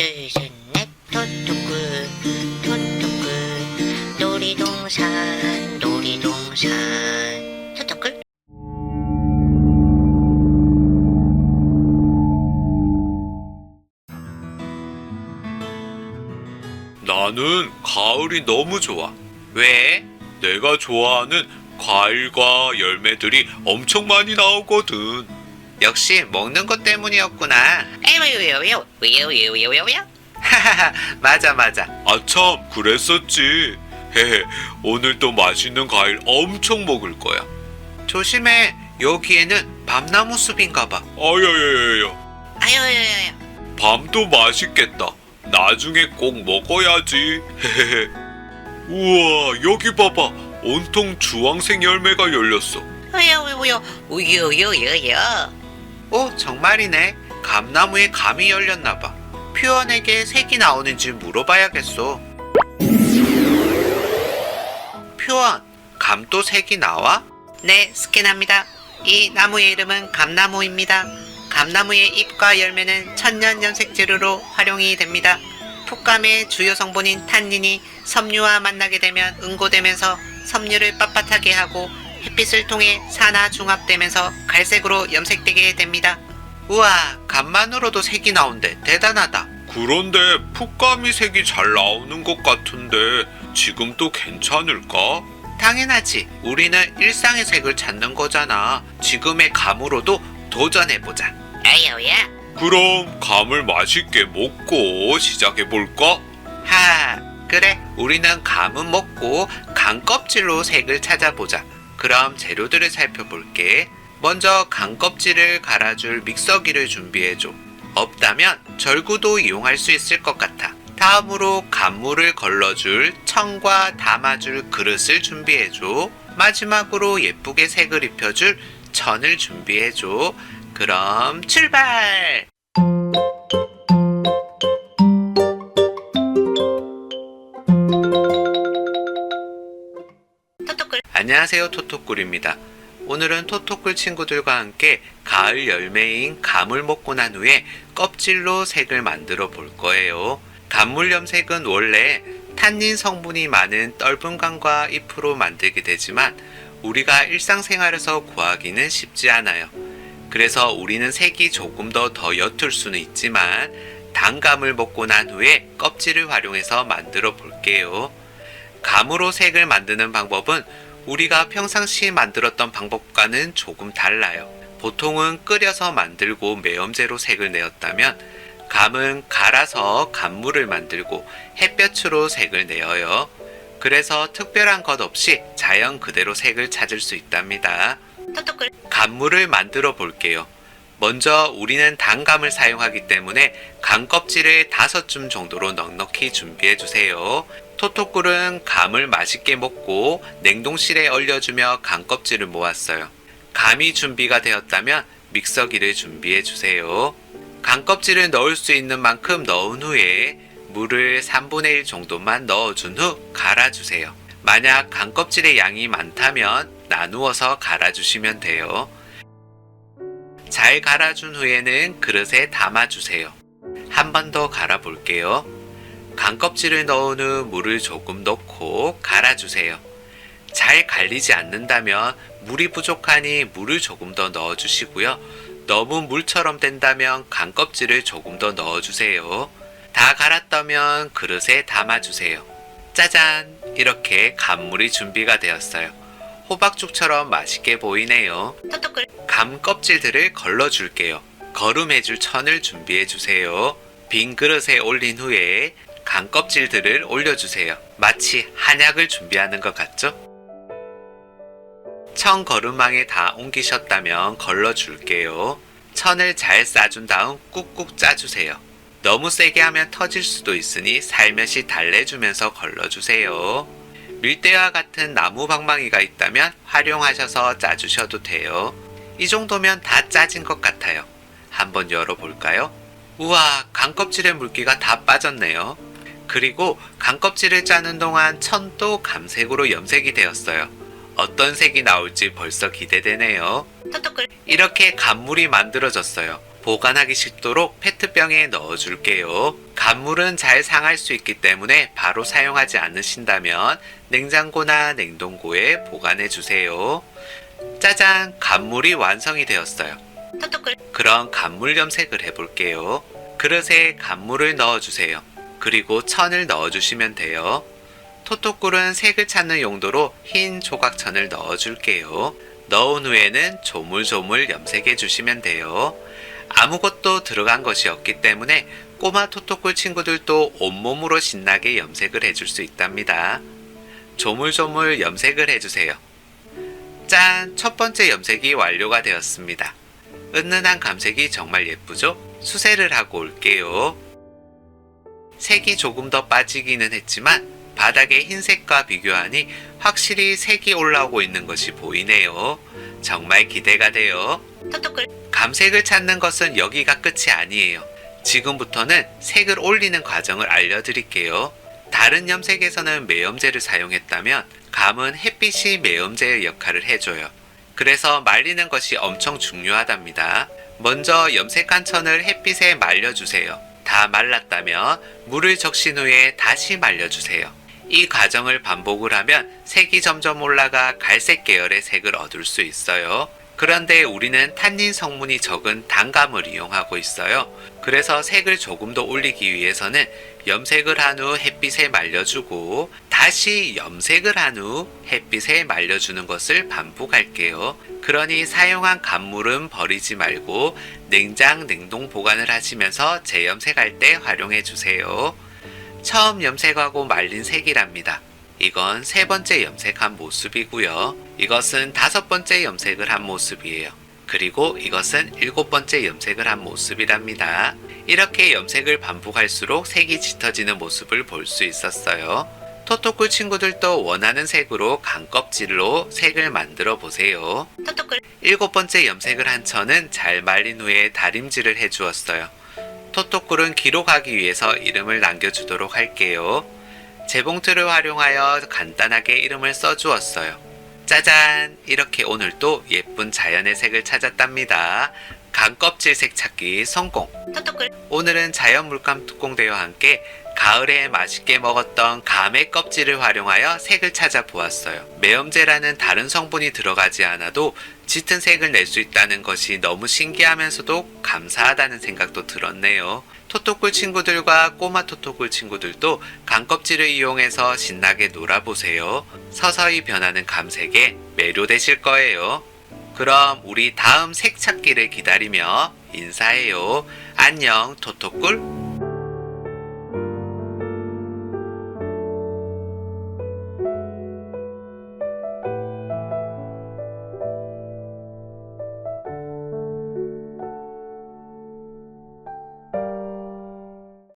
둘셋넷 토토꿀 토토꿀 놀이동산 놀이동산 나는 가을이 너무 좋아. 왜? 내가 좋아하는 과일과 열매들이 엄청 많이 나오거든. 역시 먹는 것 때문이었구나. 하하하, 맞아 맞아. 아참, 그랬었지. 헤헤, 오늘 또 맛있는 과일 엄청 먹을 거야. 조심해. 여기에는 밤나무 숲인가 봐. 아야야야야. 아유야야야 밤도 맛있겠다. 나중에 꼭 먹어야지. 헤헤헤. 우와, 여기 봐봐. 온통 주황색 열매가 열렸어. 왜요왜요 우유유유유 오, 정말이네. 감나무에 감이 열렸나 봐. 표현에게 색이 나오는지 물어봐야겠어. 표현, 감도 색이 나와? 네, 스캔합니다. 이 나무의 이름은 감나무입니다. 감나무의 잎과 열매는 천년 염색 재료로 활용이 됩니다. 풋감의 주요 성분인 탄닌이 섬유와 만나게 되면 응고되면서 섬유를 빳빳하게 하고 햇빛을 통해 산화 중합되면서 갈색으로 염색되게 됩니다. 우와, 감만으로도 색이 나온대. 대단하다. 그런데 풋감이 색이 잘 나오는 것 같은데 지금도 괜찮을까? 당연하지. 우리는 일상의 색을 찾는 거잖아. 지금의 감으로도 도전해보자. 아유야 그럼 감을 맛있게 먹고 시작해 볼까? 하, 그래. 우리는 감은 먹고 감 껍질로 색을 찾아보자. 그럼 재료들을 살펴볼게. 먼저 감 껍질을 갈아줄 믹서기를 준비해줘. 없다면 절구도 이용할 수 있을 것 같아. 다음으로 감물을 걸러줄 청과 담아줄 그릇을 준비해줘. 마지막으로 예쁘게 색을 입혀줄 천을 준비해줘. 그럼 출발! 안녕하세요 토토꿀입니다. 오늘은 토토꿀 친구들과 함께 가을 열매인 감을 먹고 난 후에 껍질로 색을 만들어 볼 거예요. 감물 염색은 원래 탄닌 성분이 많은 떫은 감과 잎으로 만들게 되지만 우리가 일상생활에서 구하기는 쉽지 않아요. 그래서 우리는 색이 조금 더 더 옅을 수는 있지만 단감을 먹고 난 후에 껍질을 활용해서 만들어 볼게요. 감으로 색을 만드는 방법은 우리가 평상시 만들었던 방법과는 조금 달라요. 보통은 끓여서 만들고 매염제로 색을 내었다면 감은 갈아서 감물을 만들고 햇볕으로 색을 내어요. 그래서 특별한 것 없이 자연 그대로 색을 찾을 수 있답니다. 감물을 만들어 볼게요. 먼저 우리는 단감을 사용하기 때문에 감 껍질을 다섯 줌 정도로 넉넉히 준비해 주세요. 토토꿀은 감을 맛있게 먹고 냉동실에 얼려주며 감 껍질을 모았어요. 감이 준비가 되었다면 믹서기를 준비해 주세요. 감 껍질을 넣을 수 있는 만큼 넣은 후에 물을 3분의 1 정도만 넣어준 후 갈아주세요. 만약 감 껍질의 양이 많다면 나누어서 갈아주시면 돼요. 잘 갈아준 후에는 그릇에 담아주세요. 한 번 더 갈아볼게요. 간 껍질을 넣은 후 물을 조금 넣고 갈아주세요. 잘 갈리지 않는다면 물이 부족하니 물을 조금 더 넣어주시고요. 너무 물처럼 된다면 간 껍질을 조금 더 넣어주세요. 다 갈았다면 그릇에 담아주세요. 짜잔! 이렇게 간물이 준비가 되었어요. 호박죽처럼 맛있게 보이네요. 감 껍질들을 걸러줄게요. 거름해줄 천을 준비해주세요. 빈 그릇에 올린 후에 감 껍질들을 올려주세요. 마치 한약을 준비하는 것 같죠? 천 거름망에 다 옮기셨다면 걸러줄게요. 천을 잘 싸준 다음 꾹꾹 짜주세요. 너무 세게 하면 터질 수도 있으니 살며시 달래주면서 걸러주세요. 밀대와 같은 나무 방망이가 있다면 활용하셔서 짜주셔도 돼요. 이 정도면 다 짜진 것 같아요. 한번 열어볼까요? 우와, 강껍질의 물기가 다 빠졌네요. 그리고 강껍질을 짜는 동안 천도 감색으로 염색이 되었어요. 어떤 색이 나올지 벌써 기대되네요. 이렇게 간물이 만들어졌어요. 보관하기 쉽도록 페트병에 넣어줄게요. 간물은 잘 상할 수 있기 때문에 바로 사용하지 않으신다면 냉장고나 냉동고에 보관해 주세요. 짜잔! 간물이 완성이 되었어요. 그럼 간물 염색을 해볼게요. 그릇에 간물을 넣어주세요. 그리고 천을 넣어주시면 돼요. 토토꿀은 색을 찾는 용도로 흰 조각천을 넣어줄게요. 넣은 후에는 조물조물 염색해 주시면 돼요. 아무것도 들어간 것이 없기 때문에 꼬마 토토꿀 친구들도 온몸으로 신나게 염색을 해줄 수 있답니다. 조물조물 염색을 해주세요. 짠! 첫 번째 염색이 완료가 되었습니다. 은은한 감색이 정말 예쁘죠? 수세를 하고 올게요. 색이 조금 더 빠지기는 했지만 바닥의 흰색과 비교하니 확실히 색이 올라오고 있는 것이 보이네요. 정말 기대가 돼요. 감색을 찾는 것은 여기가 끝이 아니에요. 지금부터는 색을 올리는 과정을 알려드릴게요. 다른 염색에서는 매염제를 사용했다면 감은 햇빛이 매염제의 역할을 해줘요. 그래서 말리는 것이 엄청 중요하답니다. 먼저 염색한 천을 햇빛에 말려주세요. 다 말랐다면 물을 적신 후에 다시 말려주세요. 이 과정을 반복을 하면 색이 점점 올라가 갈색 계열의 색을 얻을 수 있어요. 그런데 우리는 탄닌 성분이 적은 단감을 이용하고 있어요. 그래서 색을 조금 더 올리기 위해서는 염색을 한 후 햇빛에 말려주고 다시 염색을 한 후 햇빛에 말려주는 것을 반복할게요. 그러니 사용한 간물은 버리지 말고 냉장 냉동 보관을 하시면서 재염색할 때 활용해 주세요. 처음 염색하고 말린 색이랍니다. 이건 세 번째 염색한 모습이고요. 이것은 다섯 번째 염색을 한 모습이에요. 그리고 이것은 일곱 번째 염색을 한 모습이랍니다. 이렇게 염색을 반복할수록 색이 짙어지는 모습을 볼 수 있었어요. 토토꿀 친구들도 원하는 색으로 강껍질로 색을 만들어 보세요. 토토꿀 일곱 번째 염색을 한 천은 잘 말린 후에 다림질을 해 주었어요. 토토꿀은 기록하기 위해서 이름을 남겨주도록 할게요. 재봉틀을 활용하여 간단하게 이름을 써주었어요. 짜잔! 이렇게 오늘도 예쁜 자연의 색을 찾았답니다. 강껍질 색 찾기 성공! 오늘은 자연 물감 뚜껑대와 함께 가을에 맛있게 먹었던 감의 껍질을 활용하여 색을 찾아 보았어요. 매염제라는 다른 성분이 들어가지 않아도 짙은 색을 낼 수 있다는 것이 너무 신기하면서도 감사하다는 생각도 들었네요. 토토꿀 친구들과 꼬마 토토꿀 친구들도 감껍질을 이용해서 신나게 놀아보세요. 서서히 변하는 감색에 매료되실 거예요. 그럼 우리 다음 색 찾기를 기다리며 인사해요. 안녕, 토토꿀.